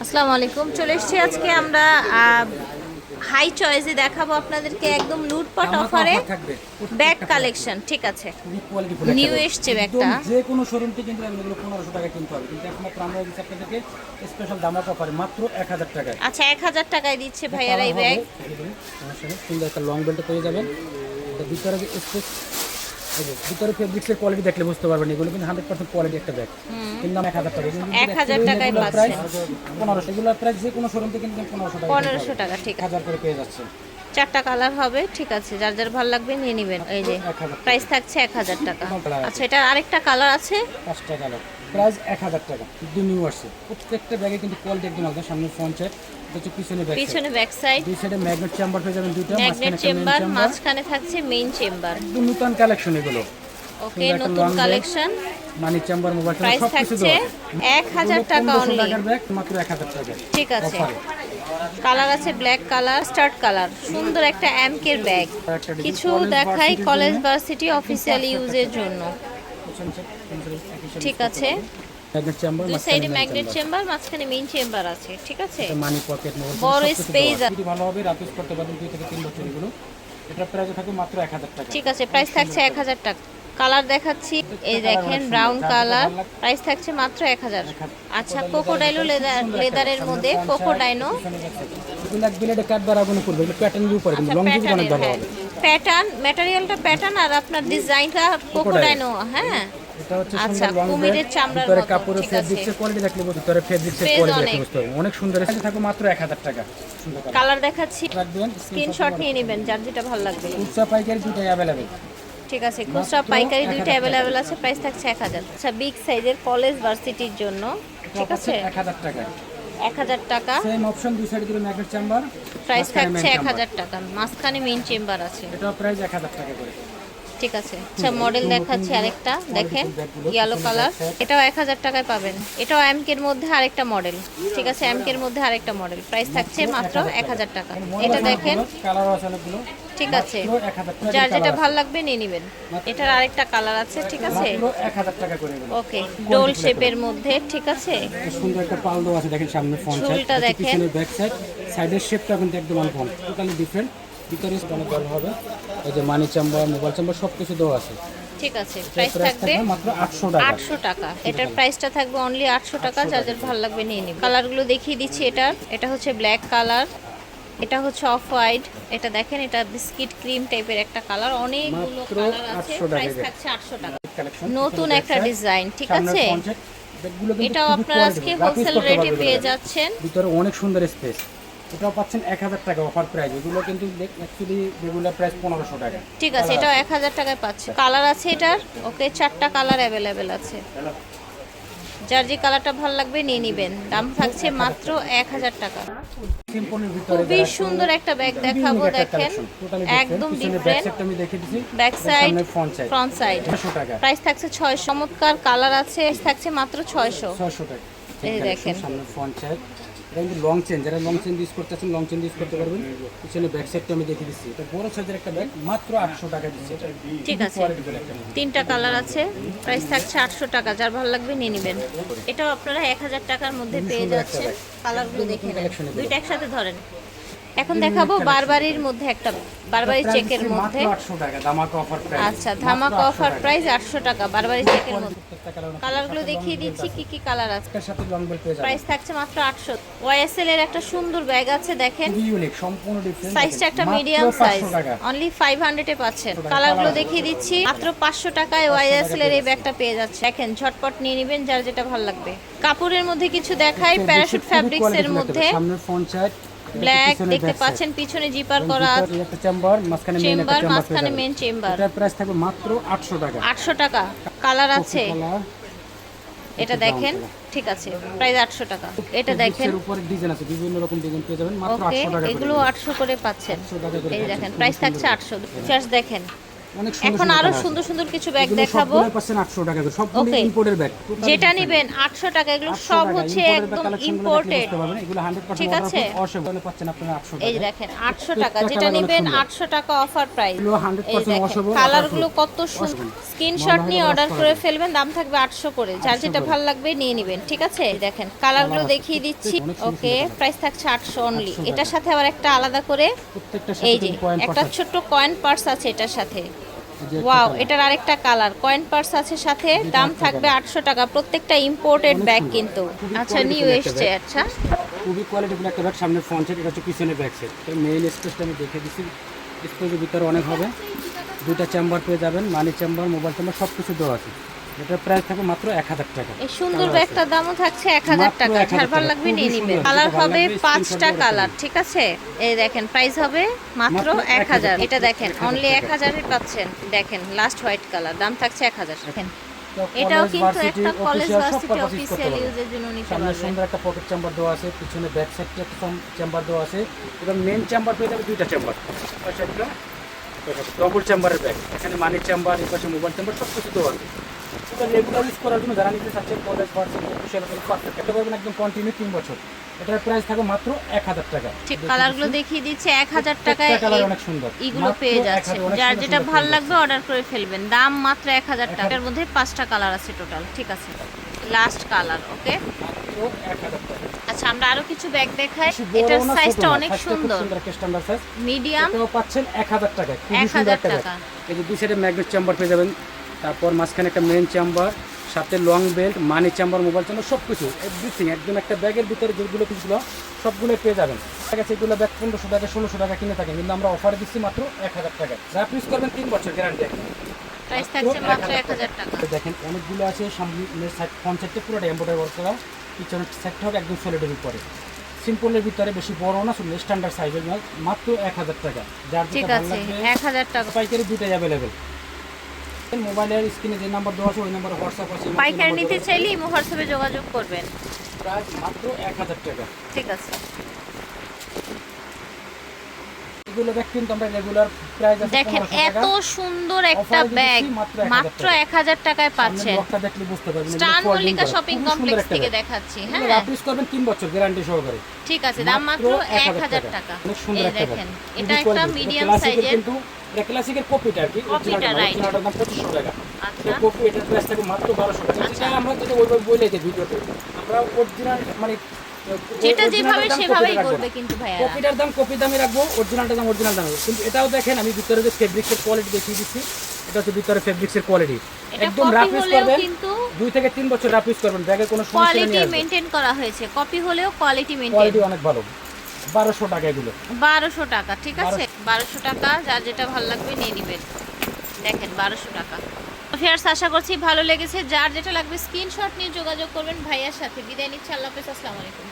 আসসালামু আলাইকুম। চলে এসেছি আজকে আমরা হাই চয়েসে দেখাবো আপনাদেরকে একদম লুটপাট অফারে ব্যাগ কালেকশন ঠিক আছে। নিউ এসছে ব্যাগটা। যে কোনো শোরুম থেকে কিন্তু এগুলো পনেরোশো টাকা কিনতে হবে। কিন্তু একমাত্র আমরা দিচ্ছি আপনাদেরকে স্পেশাল দামটা অফারে মাত্র এক হাজার টাকায়। আচ্ছা এক হাজার টাকায় দিচ্ছে ভাইয়ারা এই ব্যাগ সুন্দর একটা লং বেল্টে পেয়ে যাবেন এটা ভিতরে স্পেস ভিতরে ফেব্রিক্সের কোয়ালিটি দেখলে বুঝতে পারবেন এগুলো কিন্তু হান্ড্রেড পার্সেন্ট কোয়ালিটি একটা ব্যাগ কিন্তু দাম এক হাজার টাকা। এক হাজার টাকায় পাচ্ছেন। পনেরোশো। এগুলোর প্রাইস যে কোনো শোরুম থেকে কিন্তু পনেরোশো টাকা পনেরোশো টাকা ঠিক হাজার করে পেয়ে যাচ্ছে। চারটা কালার হবে ঠিক আছে যার যার ভালো লাগবে নিয়ে নেবেন। এই যে প্রাইস থাকছে এক হাজার টাকা। আচ্ছা এটা আরেকটা কালার আছে? পাঁচটা কালার। প্রাইস এক হাজার টাকা। কিন্তু নিউ আসছে। প্রত্যেকটা ব্যাগে কিন্তু কোয়ালিটি একদম আলাদা। সামনে ফ্রন্ট সাইড পিছনে ব্যাক পিছনে ব্যাক সাইড দুই সাইডে ম্যাগনেট চেম্বার পেয়ে যাবেন দুইটা ম্যাগনেট চেম্বার মাঝখানে থাকছে মেইন চেম্বার একদম নতুন কালেকশন এগুলো। ওকে নতুন কালেকশন মানি চেম্বার মোবাইল সব কিছু থাকছে এক হাজার টাকা অনলি ব্যাগ মাত্র এক হাজার টাকা। ঠিক আছে। কালার আছে ব্ল্যাক কালার, স্টার্ট কালার। সুন্দর একটা অ্যামকের ব্যাগ। কিছু দেখাই কলেজ। ভার্সিটি অফিসিয়াল ইউজের জন্য। ঠিক আছে। সাইডে ম্যাগনেট চেম্বার, মাঝখানে মেইন চেম্বার আছে। ঠিক আছে? বড় এটা প্রাইস মাত্র এক হাজার ঠিক আছে প্রাইস থাকছে এক হাজার টাকা। কালার দেখাচ্ছি। এই দেখেন ব্রাউন কালার। প্রাইস থাকছে মাত্র এক হাজার। আচ্ছা কোকোডাইলো লেদার লেদারের মধ্যে কোকোডাইনো প্যাটার্ন প্যাটার্ন আর আপনার ডিজাইনটা কোকোডাইনো হ্যাঁ। আচ্ছা কুমিরের চামড়ার সুন্দর কালার। দেখাচ্ছি। স্ক্রিনশট নিয়ে নেবেন যার যেটা ভালো লাগবে। পাইকারি দুটাই ঠিক আছে খুচরা পাইকারি দুইটা অ্যাভেলেবেল আছে প্রাইস থাকছে এক হাজার। আচ্ছা বিগ সাইজের কলেজ ভার্সিটির জন্য ঠিক আছে 1000 টাকা এক হাজার টাকা। সেম অপশন দুই সাইডে দিলে ম্যাগনেট চেম্বার প্রাইস থাকছে এক হাজার টাকা মাঝখানে মেইন চেম্বার আছে। এটা প্রাইস 1000 টাকা করে। ঠিক আছে। আচ্ছা মডেল দেখাচ্ছি আরেকটা দেখেন ইয়েলো কালার এটাও এক হাজার টাকায় পাবেন। এটাও এমকের মধ্যে আরেকটা মডেল ঠিক আছে এমকের মধ্যে আরেকটা মডেল প্রাইস থাকছে মাত্র এক হাজার টাকা। এটা দেখেন। ঠিক আছে। মাত্র 1000 টাকা যার যেটা ভালো লাগবে নিয়ে নেবেন। এটার আরেকটা কালার আছে ঠিক আছে? মাত্র 1000 টাকা করে এগুলো ওকে ডোল শেপের মধ্যে ঠিক আছে? সুন্দর একটা পাল দেওয়া আছে দেখেন সামনে ফ্রন্ট সাইড দেখেন। ব্যাক সাইড সাইডের শেপটা কিন্তু একদম আনকমন টোটালি ডিফারেন্ট ভিতরে অনেক ভালো হবে। এই যে মানি চেম্বার মোবাইল চেম্বার সব কিছু দেওয়া আছে। ঠিক আছে প্রাইস থাকবে মাত্র 800 টাকা। আটশো টাকা। এটার প্রাইসটা থাকবে অনলি আটশো টাকা যাদের ভালো লাগবে নিয়ে নিন কালারগুলো দেখিয়ে দিচ্ছি এটার এটা হচ্ছে ব্ল্যাক কালার এটা হচ্ছে অফ হোয়াইট এটা দেখেন এটা বিস্কিট ক্রিম টাইপের একটা কালার অনেকগুলো কালার আছে। প্রাইস থাকছে আটশো টাকা। নতুন একটা ডিজাইন ঠিক আছে? এটাও আপনারা আজকে হোলসেল রেটে পেয়ে যাচ্ছেন। ভিতরে অনেক সুন্দর স্পেস এটাও পাচ্ছেন 1000 টাকা অফার প্রাইস এগুলো কিন্তু অ্যাকচুয়ালি রেগুলার প্রাইস 1500 টাকা। ঠিক আছে এটাও এক হাজার টাকায় পাচ্ছে। কালার আছে এটার ওকে চারটা কালার অ্যাভেলেবেল আছে। যার যে কালারটা ভালো লাগবে নিয়ে নেবেন। দাম থাকছে মাত্র এক হাজার টাকা। খুবই সুন্দর একটা ব্যাগ দেখাবো দেখেন। একদম ডিফারেন্ট আমি দেখে দিছি। Back side front side front side 600 টাকা। প্রাইস থাকছে ছয় চমৎকার কালার আছে থাকছে মাত্র ছয়শো। 600 টাকা। এই দেখেন। সামনে ফ্রন্ট সাইড এটা কিন্তু লং চেন যারা লং চেন ইউজ করতে করতেছেন লং চেন ইউজ করতে পারবেন। পিছনে ব্যাক সাইডটা আমি দেখিয়ে দিচ্ছি। এটা বড় সাইজের একটা ব্যাগ মাত্র 800 টাকা দিচ্ছে। ঠিক আছে। তিনটা কালার আছে। প্রাইস থাকছে আটশো টাকা। যার ভালো লাগবে নিয়ে নেবেন। এটাও আপনারা এক হাজার টাকার মধ্যে পেয়ে যাচ্ছেন। কালারগুলো দেখে দুইটা একসাথে ধরেন। এখন দেখাবো বারবারির মধ্যে একটা বারবারি চেকের মধ্যে মাত্র 800 টাকা ধামাকা অফার প্রাইস আচ্ছা ধামাকা অফার প্রাইস আটশো টাকা বারবারি চেকের মধ্যে। কালার কালারগুলো দেখিয়ে দিচ্ছি কি কি কালার আছে? প্রাইস থাকছে মাত্র আটশো। ওয়াইএসএল এর একটা সুন্দর ব্যাগ আছে দেখেন। সাইজটা একটা মিডিয়াম সাইজ অনলি ফাইভ হান্ড্রেডে পাচ্ছেন। কালারগুলো দেখিয়ে দিচ্ছি। মাত্র পাঁচশো টাকায় ওয়াইএসএল এর এই ব্যাগটা পেয়ে যাচ্ছে। দেখেন ঝটপট নিয়ে নেবেন যার যেটা ভালো লাগবে। কাপড়ের মধ্যে কিছু দেখাই প্যারাশুট ফ্যাব্রিক্স এর মধ্যে। সামনে ফ্রন্ট সাইড ব্ল্যাক দেখতে পাচ্ছেন পিছনে জিপার করা একটা চেম্বার মাঝখানে একটা চেম্বার মাঝখানে মেন চেম্বার। এটার প্রাইস থাকবে মাত্র 800 টাকা। আটশো টাকা। কালার আছে। এটা দেখেন ঠিক আছে প্রাইস আটশো টাকা। এটা দেখেন এর উপরে ডিজাইন আছে বিভিন্ন রকম ডিজাইন পেয়ে যাবেন মাত্র ওকে 800 টাকা এগুলো আটশো করে পাচ্ছেন। 800 এই দেখেন প্রাইস থাকছে আটশো। ফিচার্স দেখেন। অনেক সুন্দর এখন আরও সুন্দর সুন্দর কিছু ব্যাগ দেখাবো। পাচ্ছেন 800 টাকা করে। সবগুলো ইম্পোর্টের ব্যাগ যেটা নেবেন আটশো টাকা এগুলো সব হচ্ছে একদম ইম্পোর্টেড এগুলো 100% ঠিক আছে? অসেবল পাচ্ছেন আপনারা 800 এই দেখেন আটশো টাকা। যেটা নেবেন। আটশো টাকা অফার প্রাইস এগুলো 100% এই দেখেন washable, কালারগুলো কত সুন্দর স্ক্রিনশট নিয়ে অর্ডার করে ফেলবেন দাম থাকবে আটশো করে। যার যেটা। ভালো লাগবে নিয়ে নেবেন ঠিক আছে? দেখেন কালারগুলো দেখিয়ে দিচ্ছি। ওকে প্রাইস থাকছে আটশো অনলি এটার সাথে আবার একটা আলাদা করে এই যে একটা ছোট্ট কয়েন পার্স আছে এটার সাথে। ওয়াও এটার আরেকটা কালার। কয়েন পার্স আছে সাথে দাম থাকবে আটশো টাকা। প্রত্যেকটা ইম্পোর্টেড ব্যাগ কিন্তু। আচ্ছা নিউ এসছে আচ্ছা। খুবই কোয়ালিটি একটা ব্যাগ সামনে ফ্রন্ট সাইড এটা হচ্ছে পিছনে ব্যাগ সাইড মেইন স্পেসটা আমি দেখে দিচ্ছি স্পেসের ভিতরে অনেক হবে। দুইটা চেম্বার পেয়ে যাবেন মানি চেম্বার মোবাইল চেম্বার সব কিছু দেওয়া আছে। এটার প্রাইস থাকবে মাত্র এক হাজার টাকা। এই সুন্দর ব্যাগটার দামও থাকছে এক হাজার মাত্র টাকা। 1000 যার ভালো লাগবে নিয়ে কালার হবে কালার ঠিক আছে? এই দেখেন প্রাইস হবে মাত্র মাত্র এক হাজার 1000 এটা দেখেন অনলি এক টাকা। পাচ্ছেন। দেখেন লাস্ট হোয়াইট কালার দাম থাকছে এক হাজার। দেখেন এটাও কিন্তু একটা কলেজ ভার্সিটি অফিসিয়াল পারবেন। ইউজের জন্য নিতে সামনে সুন্দর একটা পকেট চেম্বার দেওয়া আছে পিছনে ব্যাক সাইডে একটা চেম্বার দেওয়া আছে। এবং মেন চেম্বার পেয়ে যাবে দুইটা চেম্বার ডবল চেম্বারের ব্যাগ এখানে মানি চেম্বার এই পাশে মোবাইল চেম্বার সব কিছু দেওয়া আছে। এটা রেগুলার ইউজ করার জন্য যারা নিতে চাচ্ছেন কলেজ ভার্সিটি অফিসিয়াল পারফেক্ট। এটা পাবেন একদম কন্টিনিউ তিন বছর। এটার প্রাইস থাকবে মাত্র এক হাজার টাকা। ঠিক কালারগুলো দেখিয়ে দিচ্ছে এক হাজার প্রত্যেকটা টাকায় colour অনেক সুন্দর। এগুলো পেয়ে যাচ্ছে। যার যেটা ভালো লাগবে অর্ডার করে ফেলবেন। দাম মাত্র এক হাজার টাকার মধ্যে পাঁচটা কালার আছে টোটাল ঠিক আছে? লাস্ট কালার ওকে আচ্ছা আমরা আরও কিছু ব্যাগ দেখাই। এটার সাইজটা অনেক সুন্দর। মিডিয়াম পাচ্ছেন এক হাজার 1000 টাকা। এই যে দুই সাইডে ম্যাগনেট চেম্বার পেয়ে যাবেন। তারপর মাঝখানে একটা মেন চেম্বার সাথে long belt money chamber mobile chamber সব কিছু এভরিথিং একদম একটা ব্যাগের ভিতরে যেগুলো কিছুগুলো সবগুলো পেয়ে যাবেন। ঠিক আছে এগুলো ব্যাগ পনেরোশো টাকা ষোলোশো টাকা কিনে থাকেন কিন্তু আমরা অফার দিচ্ছি মাত্র এক হাজার টাকা যা ইউজ করবেন তিন বছর গ্যারান্টি দেখেন অনেকগুলো আছে সামনের সাইড ফ্রন্ট সাইডটা পুরোটা এম্বোটারি ওয়ার্ক করা। পিছনের সাইডটা হবে একদম সলিডের উপরে। সিম্পলের ভিতরে বেশি বড় না শুধু স্ট্যান্ডার্ড সাইজের মাত্র এক হাজার টাকা। যার ঠিক যেটা ভালো লাগবে এক হাজার টাকা। পাইকারি দুটাই অ্যাভেলেবেল মোবাইলের স্ক্রিনে যে নাম্বার দেওয়া আছে ওই নাম্বারে হোয়াটসঅ্যাপ আছে পাইকারি নিতে চাইলে হোয়াটসঅ্যাপে যোগাযোগ করবেন। প্রাইস মাত্র এক হাজার টাকা। ঠিক আছে। এগুলো ব্যাগ কিন্তু আমরা রেগুলার প্রাইস আছে দেখেন এত সুন্দর একটা ব্যাগ মাত্র 1000 মাত্র টাকা। এক হাজার টাকায় পাচ্ছেন। ব্লকটা দেখলে বুঝতে পারবেন স্টান মল্লিকা শপিং কমপ্লেক্স থেকে দেখাচ্ছি হ্যাঁ। ইউজ করবেন তিন বছর গ্যারান্টি সহকারে। ঠিক আছে দাম মাত্র এক হাজার টাকা। অনেক সুন্দর একটা দেখেন এটা একটা মিডিয়াম সাইজের কিন্তু এটা ক্লাসিকের কপিটা আর কি। Copy টা, right. দাম 2500 টাকা। আচ্ছা। কপি এটার প্রাইস থাকে মাত্র 1200 টাকা। আচ্ছা। এটা আমরা যেটা ওইভাবে বলে দিই ভিডিওতে। আমরা অরিজিনাল মানে যেটা যেভাবে সেভাবেই বলবে কিন্তু ভাইয়া কপিটার দাম কপি দামে রাখব অরিজিনালটার দাম অরিজিনাল দামে। কিন্তু এটাও দেখেন আমি ভিতরে যে ফেব্রিক্সের কোয়ালিটি দেখিয়ে দিচ্ছি এটা হচ্ছে ভিতরে ফেব্রিক্সের কোয়ালিটি একদম রাফ ইউজ করবেন কিন্তু দুই থেকে তিন বছর রাফ ইউজ করবেন ব্যাগে কোনো সমস্যা কোয়ালিটি নেই মেনটেন করা হয়েছে। কপি হলেও কোয়ালিটি মেনটেন কোয়ালিটি অনেক ভালো। বারোশো টাকা এগুলো। বারোশো টাকা ঠিক আছে? বারোশো টাকা যার যেটা ভালো লাগবে নিয়ে নেবেন। দেখেন বারোশো টাকা। ফেয়ার্স, আশা করছি ভালো লেগেছে। যার যেটা লাগবে স্ক্রিনশট নিয়ে যোগাযোগ করবেন ভাইয়ার সাথে। বিদায় নিচ্ছি, আল্লাহ হাফেজ, আসসালামু আলাইকুম।